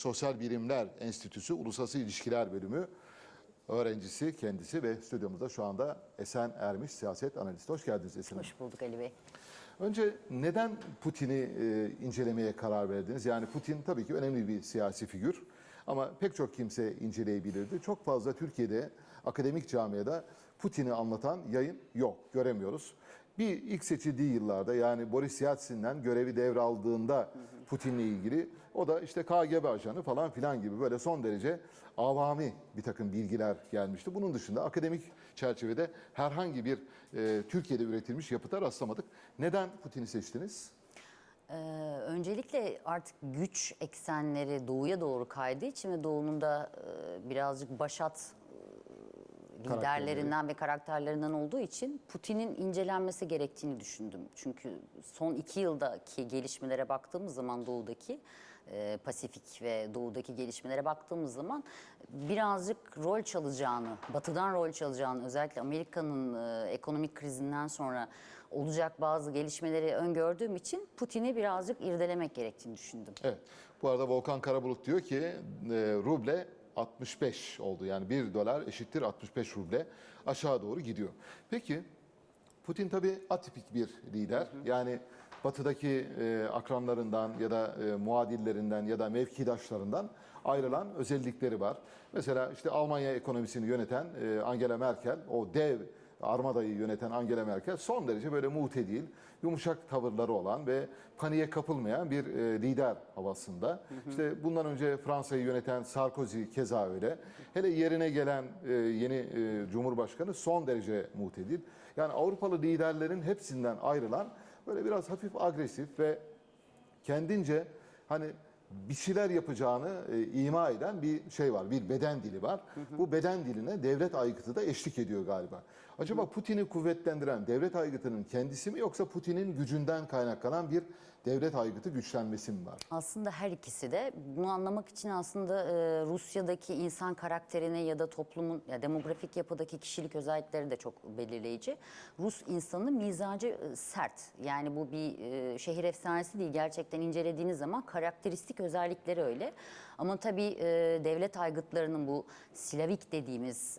Sosyal Bilimler Enstitüsü Uluslararası İlişkiler Bölümü öğrencisi kendisi ve stüdyomuzda şu anda Esen Ermiş siyaset analisti. Hoş geldiniz Esen Hanım. Hoş bulduk Ali Bey. Önce neden Putin'i e, incelemeye karar verdiniz? Yani Putin tabii ki önemli bir siyasi figür ama pek çok kimse inceleyebilirdi. Çok fazla Türkiye'de akademik camiada Putin'i anlatan yayın yok, göremiyoruz. Bir ilk seçildiği yıllarda yani Boris Yeltsin'den görevi devraldığında Putin'le ilgili o da işte KGB ajanı falan filan gibi böyle son derece avami bir takım bilgiler gelmişti. Bunun dışında akademik çerçevede herhangi bir e, Türkiye'de üretilmiş yapıta rastlamadık. Neden Putin'i seçtiniz? Ee, öncelikle artık güç eksenleri doğuya doğru kaydığı için ve doğunun da e, birazcık başat liderlerinden ve karakterlerinden olduğu için Putin'in incelenmesi gerektiğini düşündüm. Çünkü son iki yıldaki gelişmelere baktığımız zaman doğudaki e, Pasifik ve doğudaki gelişmelere baktığımız zaman birazcık rol çalacağını, batıdan rol çalacağını özellikle Amerika'nın e, ekonomik krizinden sonra olacak bazı gelişmeleri öngördüğüm için Putin'i birazcık irdelemek gerektiğini düşündüm. Evet. Bu arada Volkan Karabulut diyor ki e, ruble 65 oldu. Yani 1 dolar eşittir 65 ruble aşağı doğru gidiyor. Peki Putin tabii atipik bir lider. Yani batıdaki e, akranlarından ya da e, muadillerinden ya da mevkidaşlarından ayrılan özellikleri var. Mesela işte Almanya ekonomisini yöneten e, Angela Merkel, o dev Armada'yı yöneten Angela Merkel son derece böyle mutedil, yumuşak tavırları olan ve paniğe kapılmayan bir e, lider havasında. İşte bundan önce Fransa'yı yöneten Sarkozy keza öyle. Hele yerine gelen e, yeni e, Cumhurbaşkanı son derece mutedil. Yani Avrupalı liderlerin hepsinden ayrılan böyle biraz hafif agresif ve kendince hani bir şeyler yapacağını e, ima eden bir şey var, bir beden dili var. Bu beden diline devlet aygıtı da eşlik ediyor galiba. Acaba Putin'i kuvvetlendiren devlet aygıtının kendisi mi yoksa Putin'in gücünden kaynaklanan bir devlet aygıtı güçlenmesi mi var? Aslında her ikisi de bunu anlamak için aslında e, Rusya'daki insan karakterine ya da toplumun ya demografik yapıdaki kişilik özellikleri de çok belirleyici. Rus insanı mizacı e, sert. Yani bu bir e, şehir efsanesi değil. Gerçekten incelediğiniz zaman karakteristik özellikleri öyle. Ama tabii devlet aygıtlarının bu Slavik dediğimiz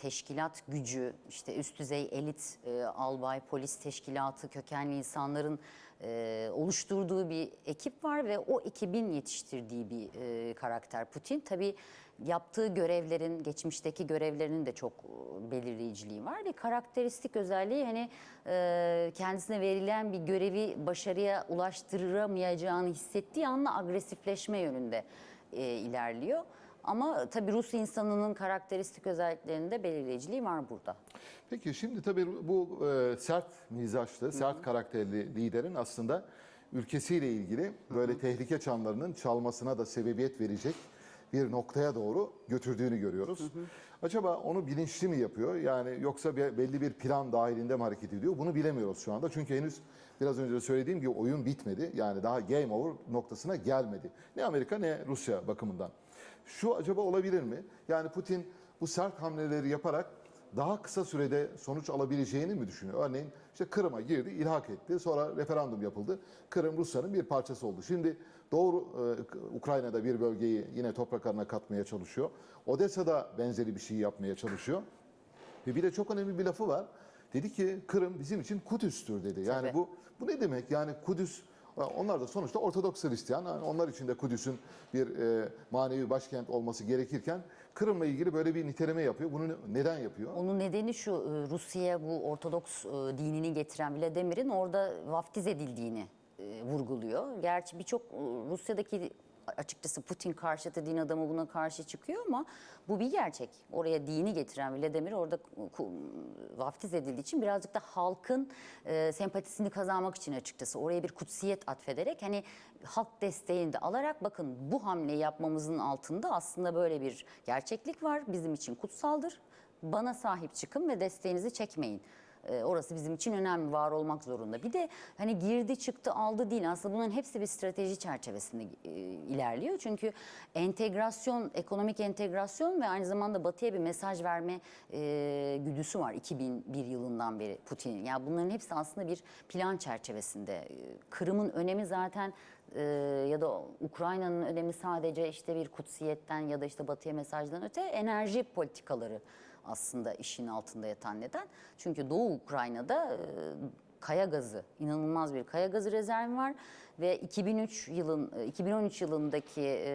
teşkilat gücü, işte üst düzey elit, e, albay, polis teşkilatı, kökenli insanların e, oluşturduğu bir ekip var ve o ekibin yetiştirdiği bir e, karakter Putin. Tabii yaptığı görevlerin, geçmişteki görevlerinin de çok e, belirleyiciliği var ve karakteristik özelliği hani e, kendisine verilen bir görevi başarıya ulaştıramayacağını hissettiği anla agresifleşme yönünde e, ilerliyor. Ama tabii Rus insanının karakteristik özelliklerinde belirleyiciliği var burada. Peki şimdi tabii bu e, sert mizaçlı, sert karakterli liderin aslında ülkesiyle ilgili böyle tehlike çanlarının çalmasına da sebebiyet verecek bir noktaya doğru götürdüğünü görüyoruz. Acaba onu bilinçli mi yapıyor? Yani yoksa bir, belli bir plan dahilinde mi hareket ediyor? Bunu bilemiyoruz şu anda. Çünkü henüz biraz önce de söylediğim gibi oyun bitmedi. Yani daha game over noktasına gelmedi. Ne Amerika ne Rusya bakımından. Şu acaba olabilir mi? Yani Putin bu sert hamleleri yaparak daha kısa sürede sonuç alabileceğini mi düşünüyor? Örneğin işte Kırım'a girdi, ilhak etti. Sonra referandum yapıldı. Kırım Rusya'nın bir parçası oldu. Şimdi doğru e, Ukrayna'da bir bölgeyi yine topraklarına katmaya çalışıyor. Odessa'da benzeri bir şey yapmaya çalışıyor. Ve bir de çok önemli bir lafı var. Dedi ki Kırım bizim için Kudüs'tür dedi. Yani Tabii. bu bu ne demek? Yani Kudüs onlar da sonuçta Ortodoks Hristiyan. Yani onlar için de Kudüs'ün bir e, manevi başkent olması gerekirken Kırım'la ilgili böyle bir niteleme yapıyor. Bunu neden yapıyor? Onun nedeni şu e, Rusya'ya bu Ortodoks e, dinini getiren Vladimir'in orada vaftiz edildiğini e, vurguluyor. Gerçi birçok Rusya'daki açıkçası Putin karşıtı din adamı buna karşı çıkıyor ama bu bir gerçek. Oraya dini getiren Vladimir orada vaftiz edildiği için birazcık da halkın e, sempatisini kazanmak için açıkçası oraya bir kutsiyet atfederek hani halk desteğini de alarak bakın bu hamleyi yapmamızın altında aslında böyle bir gerçeklik var. Bizim için kutsaldır. Bana sahip çıkın ve desteğinizi çekmeyin. Ee, Orası bizim için önemli, var olmak zorunda. Bir de hani girdi çıktı aldı değil aslında bunların hepsi bir strateji çerçevesinde e, ilerliyor. Çünkü entegrasyon, ekonomik entegrasyon ve aynı zamanda batıya bir mesaj verme e, güdüsü var 2001 yılından beri Putin'in. Yani bunların hepsi aslında bir plan çerçevesinde. E, Kırım'ın önemi zaten ya da Ukrayna'nın önemi sadece işte bir kutsiyetten ya da işte batıya mesajdan öte enerji politikaları aslında işin altında yatan neden. Çünkü Doğu Ukrayna'da e, kaya gazı, inanılmaz bir kaya gazı rezervi var ve 2003 yılın e, 2013 yılındaki e,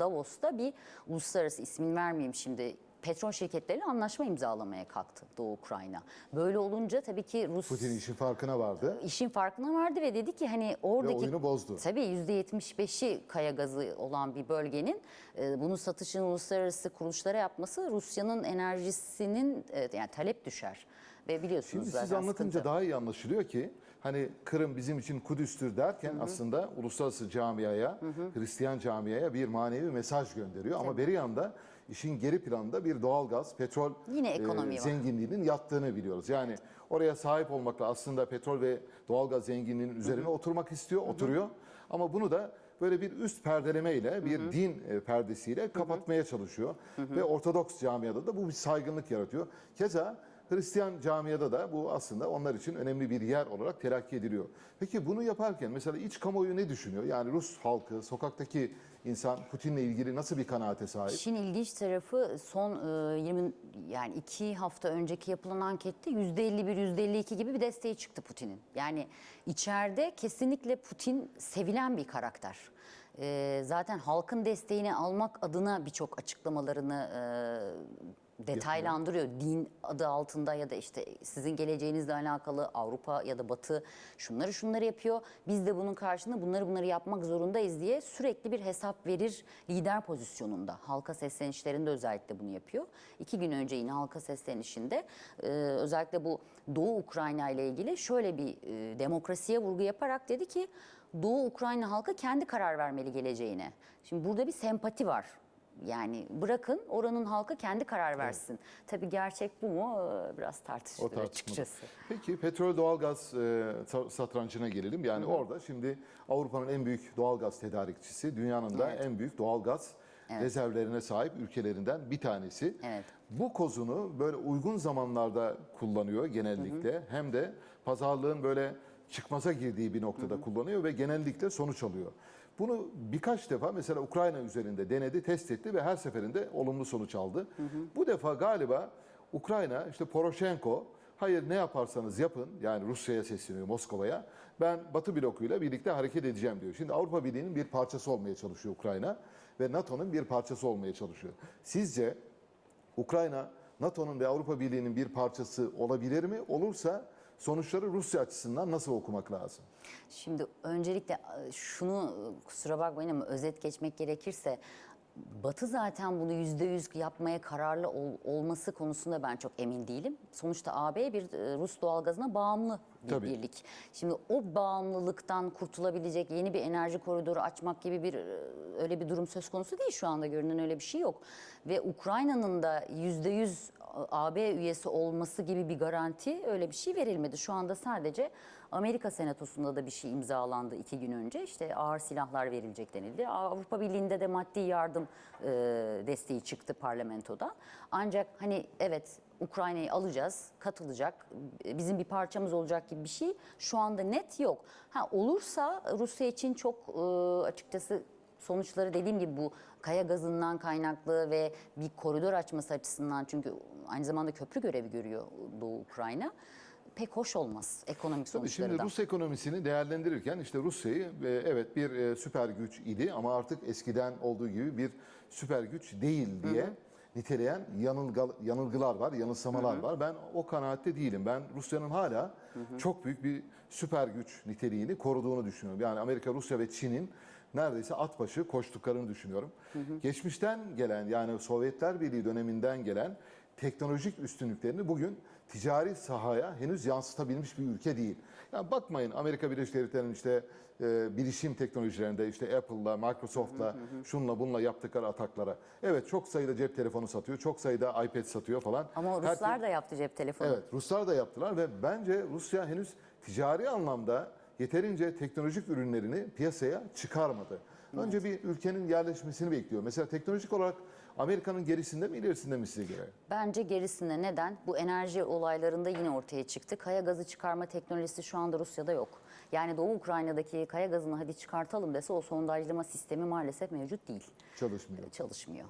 Davos'ta bir uluslararası ismini vermeyeyim şimdi petrol şirketleriyle anlaşma imzalamaya kalktı Doğu Ukrayna. Böyle olunca tabii ki Rus Putin işin farkına vardı. işin farkına vardı ve dedi ki hani oradaki oyunu bozdu. Tabii %75'i kaya gazı olan bir bölgenin e, bunu satışını uluslararası kuruluşlara yapması Rusya'nın enerjisinin e, yani talep düşer. Ve biliyorsunuz Şimdi zaten siz anlatınca sıkıntı. daha iyi anlaşılıyor ki hani Kırım bizim için Kudüs'tür derken aslında uluslararası camiaya, Hristiyan camiaya bir manevi mesaj gönderiyor. Ama beri yanda işin geri planında bir doğalgaz, petrol Yine ekonomi var. zenginliğinin yattığını biliyoruz. Yani oraya sahip olmakla aslında petrol ve doğalgaz zenginliğinin üzerine oturmak istiyor, oturuyor. Ama bunu da böyle bir üst perdelemeyle, bir din e, perdesiyle kapatmaya çalışıyor. Ve Ortodoks camiada da bu bir saygınlık yaratıyor. Keza Hristiyan camiada da bu aslında onlar için önemli bir yer olarak telakki ediliyor. Peki bunu yaparken mesela iç kamuoyu ne düşünüyor? Yani Rus halkı, sokaktaki insan Putin'le ilgili nasıl bir kanaate sahip? İşin ilginç tarafı son e, 20 yani iki hafta önceki yapılan ankette %51 %52 gibi bir desteği çıktı Putin'in. Yani içeride kesinlikle Putin sevilen bir karakter. E, zaten halkın desteğini almak adına birçok açıklamalarını e, detaylandırıyor. Din adı altında ya da işte sizin geleceğinizle alakalı Avrupa ya da Batı şunları şunları yapıyor. Biz de bunun karşılığında bunları bunları yapmak zorundayız diye sürekli bir hesap verir lider pozisyonunda. Halka seslenişlerinde özellikle bunu yapıyor. İki gün önce yine halka seslenişinde e, özellikle bu Doğu Ukrayna ile ilgili şöyle bir e, demokrasiye vurgu yaparak dedi ki Doğu Ukrayna halkı kendi karar vermeli geleceğine. Şimdi burada bir sempati var. Yani bırakın oranın halkı kendi karar versin. Tabii gerçek bu mu Ee, biraz tartışılır açıkçası. Peki petrol doğalgaz e, sa- satrançına gelelim. Yani orada şimdi Avrupa'nın en büyük doğalgaz tedarikçisi, dünyanın da Evet. en büyük doğalgaz rezervlerine sahip ülkelerinden bir tanesi. Evet. Bu kozunu böyle uygun zamanlarda kullanıyor genellikle. Hem de pazarlığın böyle çıkmaza girdiği bir noktada kullanıyor ve genellikle sonuç alıyor. Bunu birkaç defa mesela Ukrayna üzerinde denedi, test etti ve her seferinde olumlu sonuç aldı. Bu defa galiba Ukrayna işte Poroshenko hayır ne yaparsanız yapın yani Rusya'ya sesleniyor Moskova'ya ben Batı blokuyla birlikte hareket edeceğim diyor. Şimdi Avrupa Birliği'nin bir parçası olmaya çalışıyor Ukrayna ve NATO'nun bir parçası olmaya çalışıyor. Sizce Ukrayna NATO'nun ve Avrupa Birliği'nin bir parçası olabilir mi? Olursa sonuçları Rusya açısından nasıl okumak lazım? Şimdi öncelikle e, şunu e, kusura bakmayın ama özet geçmek gerekirse Batı zaten bunu yüzde yüz yapmaya kararlı ol- olması konusunda ben çok emin değilim. Sonuçta AB bir e, Rus doğalgazına bağımlı bir Tabii. birlik. Şimdi o bağımlılıktan kurtulabilecek yeni bir enerji koridoru açmak gibi bir öyle bir durum söz konusu değil şu anda görünen öyle bir şey yok. Ve Ukrayna'nın da yüzde yüz AB üyesi olması gibi bir garanti öyle bir şey verilmedi. Şu anda sadece Amerika Senatosu'nda da bir şey imzalandı iki gün önce. İşte ağır silahlar verilecek denildi. Avrupa Birliği'nde de maddi yardım e, desteği çıktı parlamentoda. Ancak hani evet Ukrayna'yı alacağız, katılacak, bizim bir parçamız olacak gibi bir şey şu anda net yok. Ha olursa Rusya için çok e, açıkçası sonuçları dediğim gibi bu kaya gazından kaynaklı ve bir koridor açması açısından çünkü aynı zamanda köprü görevi görüyor Doğu Ukrayna. Pek hoş olmaz ekonomik Tabii sonuçları şimdi da. Rus ekonomisini değerlendirirken işte Rusya'yı e, evet bir e, süper güç idi ama artık eskiden olduğu gibi bir süper güç değil diye niteleyen yanılgal, yanılgılar var, yanılsamalar var. Ben o kanaatte değilim. Ben Rusya'nın hala çok büyük bir süper güç niteliğini koruduğunu düşünüyorum. Yani Amerika, Rusya ve Çin'in neredeyse at başı koştuklarını düşünüyorum. Geçmişten gelen yani Sovyetler Birliği döneminden gelen teknolojik üstünlüklerini bugün ticari sahaya henüz yansıtabilmiş bir ülke değil. Yani bakmayın Amerika Birleşik Devletleri'nin işte e, bilişim teknolojilerinde işte Apple'la, Microsoft'la, şunla bunla yaptıkları ataklara. Evet çok sayıda cep telefonu satıyor, çok sayıda iPad satıyor falan. Ama Ruslar da yaptı cep telefonu. Evet Ruslar da yaptılar ve bence Rusya henüz ticari anlamda yeterince teknolojik ürünlerini piyasaya çıkarmadı. Önce bir ülkenin yerleşmesini bekliyor. Mesela teknolojik olarak Amerika'nın gerisinde mi ilerisinde mi size göre? Bence gerisinde neden? Bu enerji olaylarında yine ortaya çıktı. Kaya gazı çıkarma teknolojisi şu anda Rusya'da yok. Yani Doğu Ukrayna'daki kaya gazını hadi çıkartalım dese o sondajlama sistemi maalesef mevcut değil Çalışmıyor. çalışmıyor.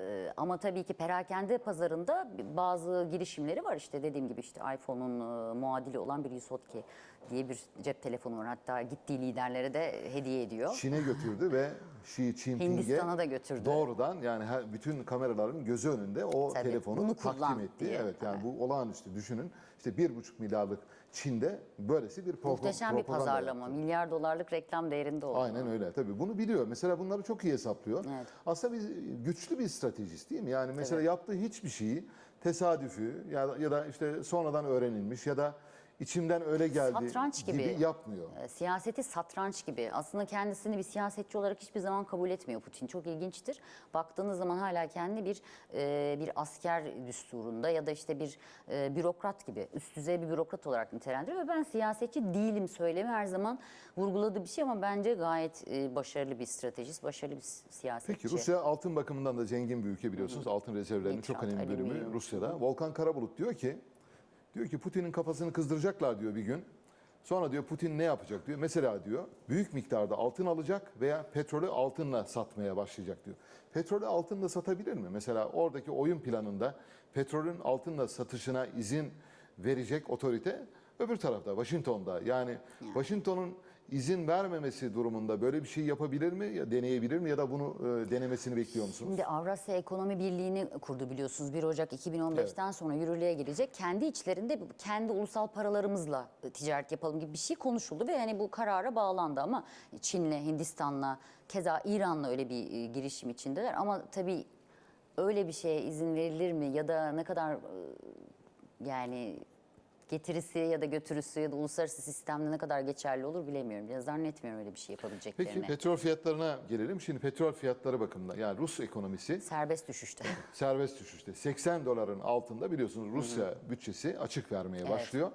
Ee, Ama tabii ki perakende pazarında bazı girişimleri var işte dediğim gibi işte iPhone'un e, muadili olan bir Yusotki diye bir cep telefonu var. Hatta gittiği liderlere de hediye ediyor. Çin'e götürdü ve Xi Jinping'e Hindistan'a da götürdü. doğrudan yani her, bütün kameraların gözü önünde o Tabii, telefonu bunu kullan takdim etti. diye. Evet yani bu olağanüstü düşünün. İşte bir buçuk milyarlık Çin'de böylesi bir Muhteşem bir propaganda pazarlama. yaptı. Milyar dolarlık reklam değerinde oldu. Aynen öyle. Tabii bunu biliyor. Mesela bunları çok iyi hesaplıyor. Evet. Aslında bir güçlü bir stratejist değil mi? Yani mesela yaptığı hiçbir şeyi tesadüfü ya da, ya da işte sonradan öğrenilmiş ya da içimden öyle geldi Satranç gibi. yapmıyor. E, Siyaseti satranç gibi. Aslında kendisini bir siyasetçi olarak hiçbir zaman kabul etmiyor Putin. Çok ilginçtir. Baktığınız zaman hala kendi bir e, bir asker düsturunda ya da işte bir e, bürokrat gibi üst düzey bir bürokrat olarak nitelendiriyor ve ben siyasetçi değilim söylemi her zaman vurguladığı bir şey ama bence gayet e, başarılı bir stratejist, başarılı bir siyasetçi. Peki Rusya altın bakımından da zengin bir ülke biliyorsunuz. Altın rezervlerinin çok önemli bölümü. Rusya'da. Volkan Karabulut diyor ki diyor ki Putin'in kafasını kızdıracaklar diyor bir gün. Sonra diyor Putin ne yapacak diyor. Mesela diyor büyük miktarda altın alacak veya petrolü altınla satmaya başlayacak diyor. Petrolü altınla satabilir mi? Mesela oradaki oyun planında petrolün altınla satışına izin verecek otorite öbür tarafta Washington'da. Yani Washington'un izin vermemesi durumunda böyle bir şey yapabilir mi ya deneyebilir mi ya da bunu e, denemesini bekliyor musunuz? Şimdi Avrasya Ekonomi Birliği'ni kurdu biliyorsunuz. 1 Ocak 2015'ten sonra yürürlüğe girecek. Kendi içlerinde kendi ulusal paralarımızla e, ticaret yapalım gibi bir şey konuşuldu ve hani bu karara bağlandı. Ama Çin'le, Hindistan'la, keza İran'la öyle bir e, girişim içindeler. Ama tabii öyle bir şeye izin verilir mi? Ya da ne kadar e, yani getirisi ya da götürüsü ya da uluslararası sistemde ne kadar geçerli olur bilemiyorum. Biraz zannetmiyorum öyle bir şey yapabileceklerini. Peki petrol fiyatlarına gelelim. Şimdi petrol fiyatları bakımından yani Rus ekonomisi Serbest düşüşte. serbest düşüşte. 80 doların altında biliyorsunuz Rusya bütçesi açık vermeye başlıyor.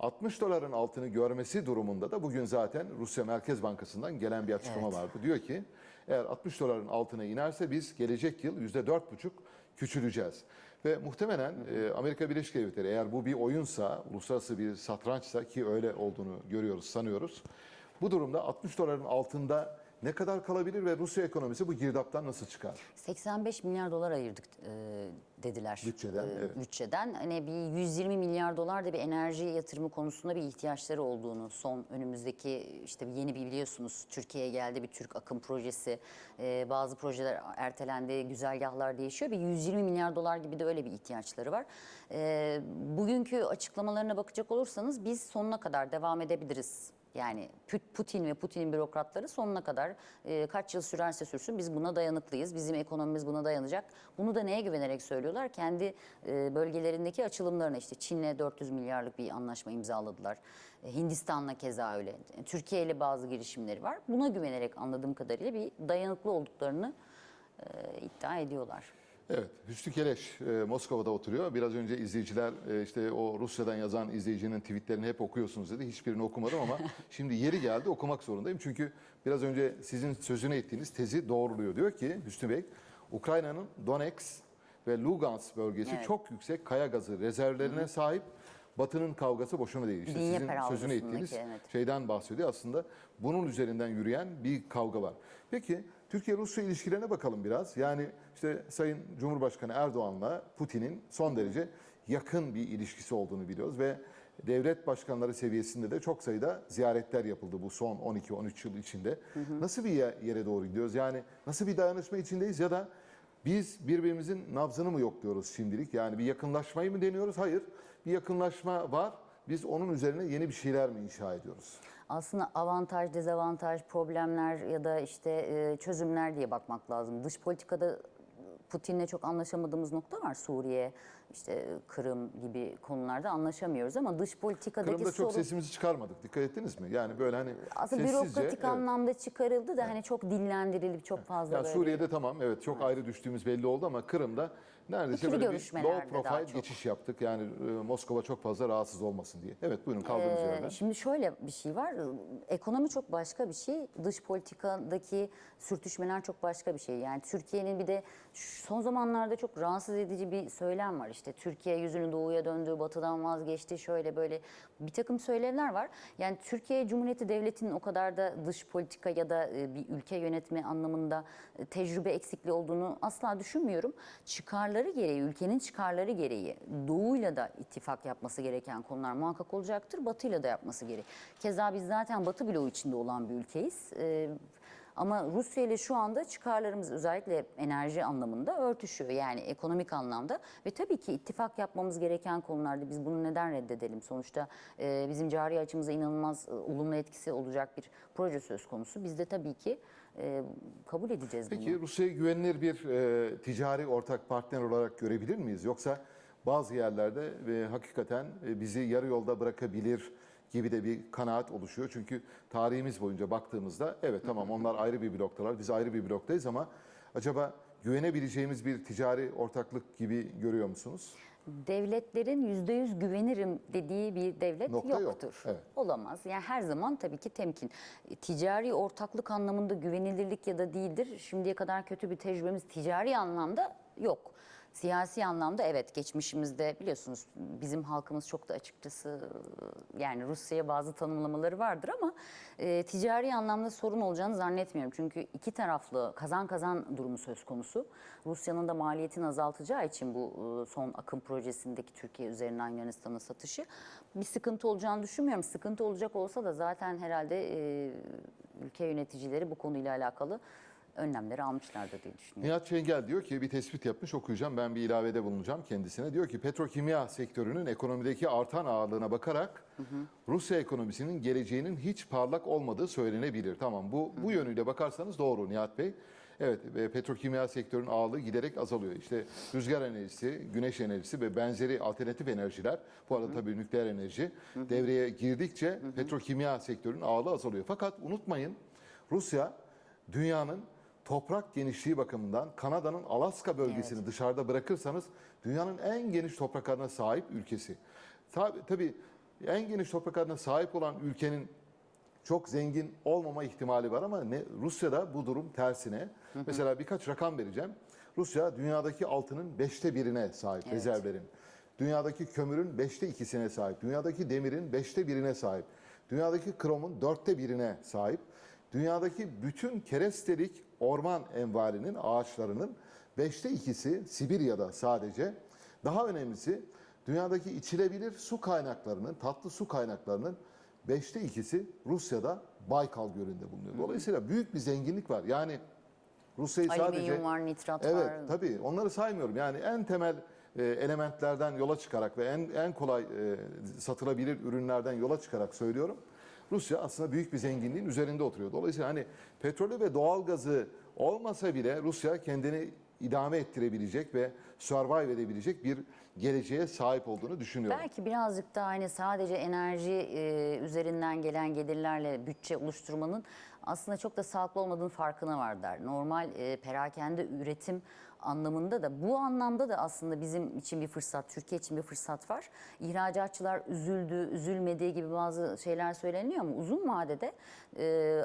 60 doların altını görmesi durumunda da bugün zaten Rusya Merkez Bankası'ndan gelen bir açıklama Evet. vardı. Diyor ki eğer 60 doların altına inerse biz gelecek yıl %4,5 küçüleceğiz. Ve muhtemelen e, Amerika Birleşik Devletleri eğer bu bir oyunsa, uluslararası bir satrançsa ki öyle olduğunu görüyoruz, sanıyoruz. Bu durumda 60 doların altında ne kadar kalabilir ve Rusya ekonomisi bu girdaptan nasıl çıkar? 85 milyar dolar ayırdık e, dediler. Bütçeden, E, evet. Bütçeden. Hani bir 120 milyar dolar da bir enerji yatırımı konusunda bir ihtiyaçları olduğunu son önümüzdeki işte yeni bir biliyorsunuz Türkiye'ye geldi bir Türk akım projesi. E, bazı projeler ertelendi, güzergahlar değişiyor. Bir 120 milyar dolar gibi de öyle bir ihtiyaçları var. E, bugünkü açıklamalarına bakacak olursanız biz sonuna kadar devam edebiliriz yani Putin ve Putin'in bürokratları sonuna kadar e, kaç yıl sürerse sürsün biz buna dayanıklıyız. Bizim ekonomimiz buna dayanacak. Bunu da neye güvenerek söylüyorlar? Kendi e, bölgelerindeki açılımlarına işte Çin'le 400 milyarlık bir anlaşma imzaladılar. E, Hindistan'la keza öyle. E, Türkiye ile bazı girişimleri var. Buna güvenerek anladığım kadarıyla bir dayanıklı olduklarını e, iddia ediyorlar. Evet, Hüsnü Keleş e, Moskova'da oturuyor. Biraz önce izleyiciler e, işte o Rusya'dan yazan izleyicinin tweetlerini hep okuyorsunuz dedi. Hiçbirini okumadım ama şimdi yeri geldi okumak zorundayım. Çünkü biraz önce sizin sözünü ettiğiniz tezi doğruluyor. Diyor ki Hüsnü Bey, Ukrayna'nın Donetsk ve Lugansk bölgesi Evet. çok yüksek kaya gazı rezervlerine sahip. Batı'nın kavgası boşuna değil. İşte sizin sözünü ettiğiniz evet. şeyden bahsediyor. Aslında bunun üzerinden yürüyen bir kavga var. Peki Türkiye-Rusya ilişkilerine bakalım biraz. Yani işte Sayın Cumhurbaşkanı Erdoğan'la Putin'in son derece yakın bir ilişkisi olduğunu biliyoruz ve devlet başkanları seviyesinde de çok sayıda ziyaretler yapıldı bu son 12-13 yıl içinde. Nasıl bir ye- yere doğru gidiyoruz? Yani nasıl bir dayanışma içindeyiz ya da biz birbirimizin nabzını mı yokluyoruz şimdilik? Yani bir yakınlaşmayı mı deniyoruz? Hayır. Bir yakınlaşma var. Biz onun üzerine yeni bir şeyler mi inşa ediyoruz? Aslında avantaj, dezavantaj, problemler ya da işte e, çözümler diye bakmak lazım. Dış politikada Putin'le çok anlaşamadığımız nokta var. Suriye, işte Kırım gibi konularda anlaşamıyoruz ama dış politikadaki Kırım'da çok sorun sesimizi çıkarmadık. Dikkat ettiniz mi? Yani böyle hani aslında sessizce. bürokratik evet. anlamda çıkarıldı da hani çok dillendirilip çok fazla Yani böyle Suriye'de tamam evet çok ayrı düştüğümüz belli oldu ama Kırım'da neredeyse İkili böyle bir low profile geçiş yaptık. Yani e, Moskova çok fazla rahatsız olmasın diye. Evet buyurun kaldığınız Ee, yerden. Şimdi şöyle bir şey var. Ekonomi çok başka bir şey. Dış politikadaki sürtüşmeler çok başka bir şey. Yani Türkiye'nin bir de son zamanlarda çok rahatsız edici bir söylem var. İşte Türkiye yüzünü doğuya döndü, batıdan vazgeçti, şöyle böyle bir takım söylevler var. Yani Türkiye Cumhuriyeti Devleti'nin o kadar da dış politika ya da e, bir ülke yönetimi anlamında e, tecrübe eksikliği olduğunu asla düşünmüyorum. Çıkarları gereği, ülkenin çıkarları gereği doğuyla da ittifak yapması gereken konular muhakkak olacaktır. Batıyla da yapması gerek. Keza biz zaten Batı bloğu içinde olan bir ülkeyiz. E, ama Rusya ile şu anda çıkarlarımız özellikle enerji anlamında örtüşüyor. Yani ekonomik anlamda ve tabii ki ittifak yapmamız gereken konularda biz bunu neden reddedelim? Sonuçta e, bizim cari açımıza inanılmaz e, olumlu etkisi olacak bir proje söz konusu. Biz de tabii ki e, kabul edeceğiz bunu. Peki Rusya'yı güvenilir bir e, ticari ortak partner olarak görebilir miyiz? Yoksa bazı yerlerde e, hakikaten e, bizi yarı yolda bırakabilir gibi de bir kanaat oluşuyor. Çünkü tarihimiz boyunca baktığımızda evet tamam onlar ayrı bir bloktalar, biz ayrı bir bloktayız ama acaba güvenebileceğimiz bir ticari ortaklık gibi görüyor musunuz? Devletlerin yüzde yüz güvenirim dediği bir devlet Nokta yok, yoktur. evet. Olamaz. Yani her zaman tabii ki temkin. E, Ticari ortaklık anlamında güvenilirlik ya da değildir. Şimdiye kadar kötü bir tecrübemiz ticari anlamda yok. Siyasi anlamda evet geçmişimizde biliyorsunuz bizim halkımız çok da açıkçası yani Rusya'ya bazı tanımlamaları vardır ama e, ticari anlamda sorun olacağını zannetmiyorum. Çünkü iki taraflı kazan kazan durumu söz konusu. Rusya'nın da maliyetini azaltacağı için bu e, son akım projesindeki Türkiye üzerinden Yunanistan'a satışı bir sıkıntı olacağını düşünmüyorum. Sıkıntı olacak olsa da zaten herhalde e, ülke yöneticileri bu konuyla alakalı önlemleri almışlardır diye düşünüyorum. Nihat Çengel diyor ki bir tespit yapmış okuyacağım ben bir ilavede bulunacağım kendisine. Diyor ki petrokimya sektörünün ekonomideki artan ağırlığına bakarak Rusya ekonomisinin geleceğinin hiç parlak olmadığı söylenebilir. Tamam bu bu yönüyle bakarsanız doğru Nihat Bey. Evet e, petrokimya sektörünün ağırlığı giderek azalıyor. İşte rüzgar enerjisi, güneş enerjisi ve benzeri alternatif enerjiler bu arada tabii nükleer enerji devreye girdikçe petrokimya sektörünün ağırlığı azalıyor. Fakat unutmayın Rusya dünyanın toprak genişliği bakımından Kanada'nın Alaska bölgesini dışarıda bırakırsanız dünyanın en geniş topraklarına sahip ülkesi. Tabii, tabii en geniş topraklarına sahip olan ülkenin çok zengin olmama ihtimali var ama ne Rusya'da bu durum tersine. Mesela birkaç rakam vereceğim. Rusya dünyadaki altının beşte birine sahip rezervlerin. Dünyadaki kömürün beşte ikisine sahip. Dünyadaki demirin beşte birine sahip. Dünyadaki kromun dörtte birine sahip. Dünyadaki bütün kerestelik orman envalinin, ağaçlarının beşte ikisi Sibirya'da sadece. Daha önemlisi dünyadaki içilebilir su kaynaklarının, tatlı su kaynaklarının beşte ikisi Rusya'da Baykal Gölü'nde bulunuyor. Dolayısıyla büyük bir zenginlik var. Yani Rusya'yı sadece... Var, nitrat Evet var. tabii onları saymıyorum. Yani en temel e, elementlerden yola çıkarak ve en en kolay e, satılabilir ürünlerden yola çıkarak söylüyorum. Rusya aslında büyük bir zenginliğin üzerinde oturuyor. Dolayısıyla hani petrolü ve doğalgazı olmasa bile Rusya kendini idame ettirebilecek ve survive edebilecek bir geleceğe sahip olduğunu düşünüyorum. Belki birazcık da hani sadece enerji e, üzerinden gelen gelirlerle bütçe oluşturmanın aslında çok da sağlıklı olmadığının farkına varlar. Normal e, perakende üretim anlamında da bu anlamda da aslında bizim için bir fırsat, Türkiye için bir fırsat var. İhracatçılar üzüldü, üzülmediği gibi bazı şeyler söyleniyor ama uzun vadede e,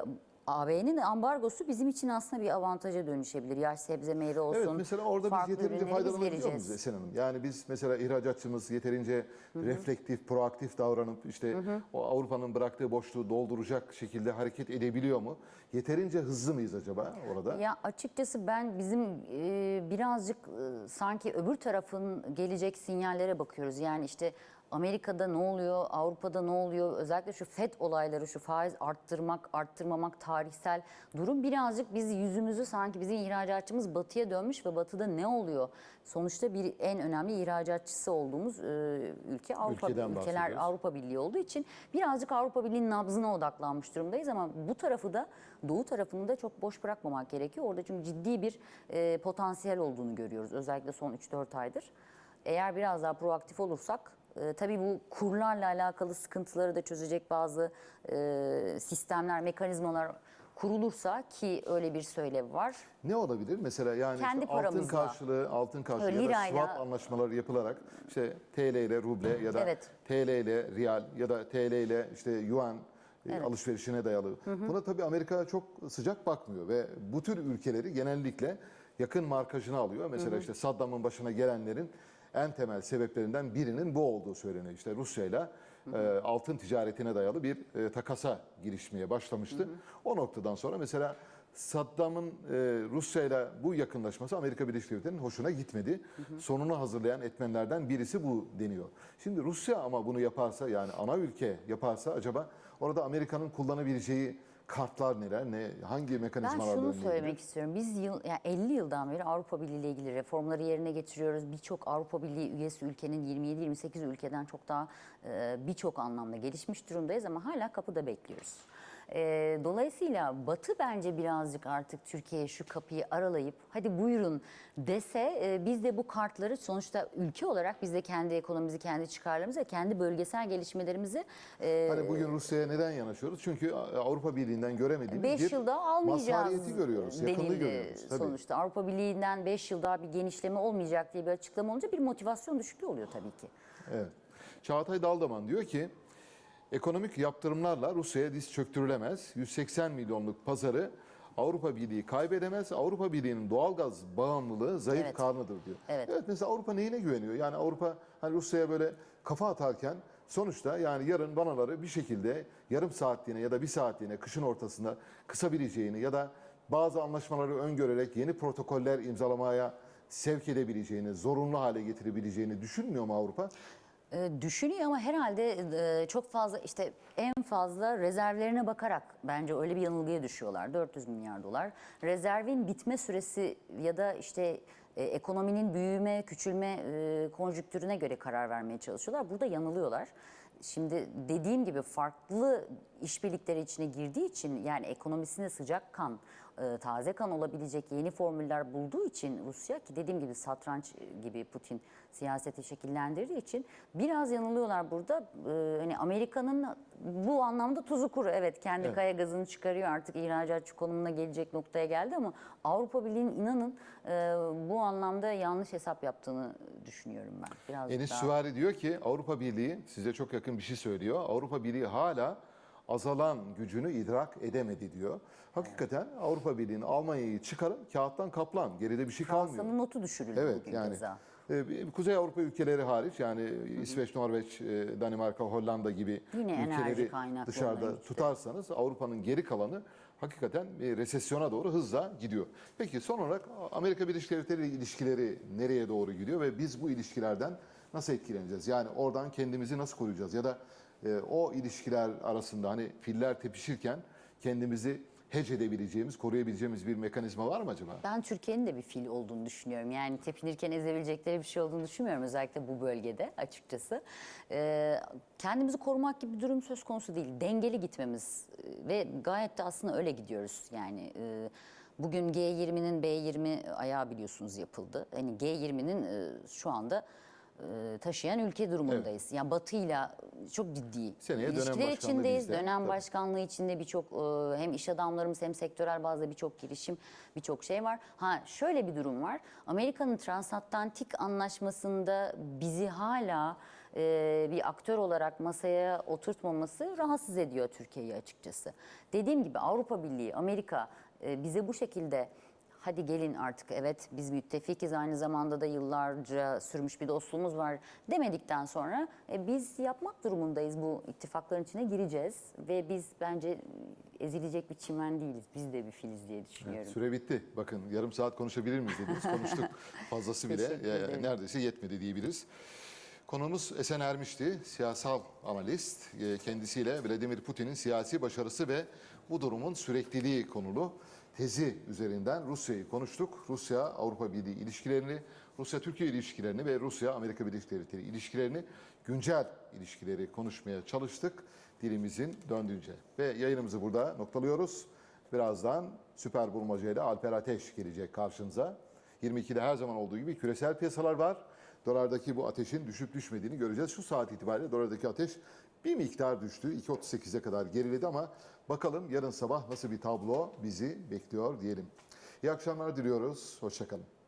AB'nin ambargosu bizim için aslında bir avantaja dönüşebilir. Yaş sebze meyve olsun. Evet mesela orada biz yeterince faydalanabiliyor muyuz Esen Hanım? Yani biz mesela ihracatçımız yeterince reflektif, proaktif davranıp işte o Avrupa'nın bıraktığı boşluğu dolduracak şekilde hareket edebiliyor mu? Yeterince hızlı mıyız acaba orada? Ya açıkçası ben bizim e, birazcık e, sanki öbür tarafın gelecek sinyallere bakıyoruz. Yani işte Amerika'da ne oluyor, Avrupa'da ne oluyor? Özellikle şu FED olayları, şu faiz arttırmak, arttırmamak, tarihsel durum birazcık biz yüzümüzü sanki bizim ihracatçımız batıya dönmüş ve batıda ne oluyor? Sonuçta bir en önemli ihracatçısı olduğumuz e, ülke Avrupa Ülkeden ülkeler. Avrupa Birliği olduğu için birazcık Avrupa Birliği'nin nabzına odaklanmış durumdayız ama bu tarafı da doğu tarafını da çok boş bırakmamak gerekiyor. Orada çünkü ciddi bir e, potansiyel olduğunu görüyoruz özellikle son 3-4 aydır. Eğer biraz daha proaktif olursak e, tabii bu kurlarla alakalı sıkıntıları da çözecek bazı e, sistemler, mekanizmalar kurulursa ki öyle bir söylev var. Ne olabilir? Mesela yani Kendi işte altın paramızla. karşılığı, altın karşılığı ya da Lirayla. swap anlaşmaları yapılarak işte TL ile ruble ya da Evet. TL ile riyal ya da TL ile işte yuan e, alışverişine dayalı. Buna tabii Amerika çok sıcak bakmıyor ve bu tür ülkeleri genellikle yakın markajına alıyor. Mesela işte Saddam'ın başına gelenlerin en temel sebeplerinden birinin bu olduğu söyleniyor. İşte Rusya ile altın ticaretine dayalı bir e, takasa girişmeye başlamıştı. O noktadan sonra mesela Saddam'ın e, Rusya ile bu yakınlaşması Amerika Birleşik Devletleri'nin hoşuna gitmedi. Sonunu hazırlayan etmenlerden birisi bu deniyor. Şimdi Rusya ama bunu yaparsa yani ana ülke yaparsa acaba orada Amerika'nın kullanabileceği kartlar neler, ne hangi Ben mekanizmalarla şunu söylemek istiyorum. Biz yıl, yani 50 yıldan beri Avrupa Birliği ile ilgili reformları yerine getiriyoruz. Birçok Avrupa Birliği üyesi ülkenin 27-28 ülkeden çok daha e, birçok anlamda gelişmiş durumdayız ama hala kapıda bekliyoruz. E, dolayısıyla Batı bence birazcık artık Türkiye'ye şu kapıyı aralayıp hadi buyurun dese e, biz de bu kartları sonuçta ülke olarak biz de kendi ekonomimizi, kendi çıkarlarımızı, kendi bölgesel gelişmelerimizi e, Hani bugün Rusya'ya neden yanaşıyoruz? Çünkü Avrupa Birliği'nden göremediğimiz 5 bir yılda almayacağız görüyoruz, denildi görüyoruz. Tabii. sonuçta. Avrupa Birliği'nden 5 yıl daha bir genişleme olmayacak diye bir açıklama olunca bir motivasyon düşüklüğü oluyor tabii ki. Evet. Çağatay Daldaman diyor ki ekonomik yaptırımlarla Rusya'ya diz çöktürülemez. 180 milyonluk pazarı Avrupa Birliği kaybedemez. Avrupa Birliği'nin doğalgaz bağımlılığı zayıf Evet. karnıdır diyor. Evet. mesela Avrupa neyine güveniyor? Yani Avrupa hani Rusya'ya böyle kafa atarken sonuçta yani yarın vanaları bir şekilde yarım saatliğine ya da bir saatliğine kışın ortasında kısabileceğini ya da bazı anlaşmaları öngörerek yeni protokoller imzalamaya sevk edebileceğini, zorunlu hale getirebileceğini düşünmüyor mu Avrupa? Ee, düşünüyor ama herhalde e, çok fazla işte en fazla rezervlerine bakarak bence öyle bir yanılgıya düşüyorlar. 400 milyar dolar. Rezervin bitme süresi ya da işte e, ekonominin büyüme, küçülme e, konjüktürüne göre karar vermeye çalışıyorlar. Burada yanılıyorlar. Şimdi dediğim gibi farklı işbirlikleri içine girdiği için yani ekonomisine sıcak kan, e, taze kan olabilecek yeni formüller bulduğu için Rusya ki dediğim gibi satranç gibi Putin siyaseti şekillendirdiği için biraz yanılıyorlar burada. E, hani Amerika'nın bu anlamda tuzu kuru evet kendi Evet. kaya gazını çıkarıyor artık ihracatçı konumuna gelecek noktaya geldi ama Avrupa Birliği'nin inanın e, bu anlamda yanlış hesap yaptığını düşünüyorum ben. Biraz Enis daha. Süvari diyor ki Avrupa Birliği size çok yakın bir şey söylüyor. Avrupa Birliği hala azalan gücünü idrak edemedi diyor. Hakikaten Avrupa Birliği'nin Almanya'yı çıkarın kağıttan kaplan. Geride bir şey kalmıyor. Fransa'nın notu düşürüldü Evet bugün yani keza. e, Kuzey Avrupa ülkeleri hariç yani İsveç, Norveç, e, Danimarka, Hollanda gibi Yine enerji ülkeleri kaynaklarına dışarıda gitti. tutarsanız Avrupa'nın geri kalanı hakikaten bir resesyona doğru hızla gidiyor. Peki son olarak Amerika Birleşik Devletleri ile ilişkileri nereye doğru gidiyor ve biz bu ilişkilerden nasıl etkileneceğiz? Yani oradan kendimizi nasıl koruyacağız ya da e, o ilişkiler arasında hani filler tepişirken kendimizi hece edebileceğimiz, koruyabileceğimiz bir mekanizma var mı acaba? Ben Türkiye'nin de bir fil olduğunu düşünüyorum. Yani tepinirken ezebilecekleri bir şey olduğunu düşünmüyorum. Özellikle bu bölgede açıkçası. Ee, kendimizi korumak gibi bir durum söz konusu değil. Dengeli gitmemiz e, ve gayet de aslında öyle gidiyoruz. Yani e, bugün G20'nin B20 ayağı biliyorsunuz yapıldı. Hani G20'nin e, şu anda taşıyan ülke durumundayız. Yani Batı'yla çok ciddi Seneye ilişkiler içindeyiz. bizde. Dönem Tabii. başkanlığı içinde birçok e, hem iş adamlarımız hem sektörel bazda birçok girişim, birçok şey var. Ha şöyle bir durum var. Amerika'nın transatlantik anlaşmasında bizi hala e, bir aktör olarak masaya oturtmaması rahatsız ediyor Türkiye'yi açıkçası. Dediğim gibi Avrupa Birliği, Amerika e, bize bu şekilde hadi gelin artık evet biz müttefikiz aynı zamanda da yıllarca sürmüş bir dostluğumuz var demedikten sonra e, biz yapmak durumundayız bu ittifakların içine gireceğiz ve biz bence ezilecek bir çimen değiliz biz de bir filiz diye düşünüyorum. Süre bitti. Bakın yarım saat konuşabilir miyiz dediniz. Konuştuk fazlası bile. Ya-. Neredeyse yetmedi diyebiliriz. Konumuz Esen Ermiş'ti. Siyasal analist. E, Kendisiyle Vladimir Putin'in siyasi başarısı ve bu durumun sürekliliği konulu tezi üzerinden Rusya'yı konuştuk. Rusya Avrupa Birliği ilişkilerini, Rusya Türkiye ilişkilerini ve Rusya Amerika Birleşik Devletleri ilişkilerini güncel ilişkileri konuşmaya çalıştık dilimizin döndüğünce. Ve yayınımızı burada noktalıyoruz. Birazdan süper bulmaca ile Alper Ateş gelecek karşınıza. 22'de her zaman olduğu gibi küresel piyasalar var. Dolardaki bu ateşin düşüp düşmediğini göreceğiz. Şu saat itibariyle dolardaki ateş bir miktar düştü. 2.38'e kadar geriledi ama bakalım yarın sabah nasıl bir tablo bizi bekliyor diyelim. İyi akşamlar diliyoruz. Hoşçakalın.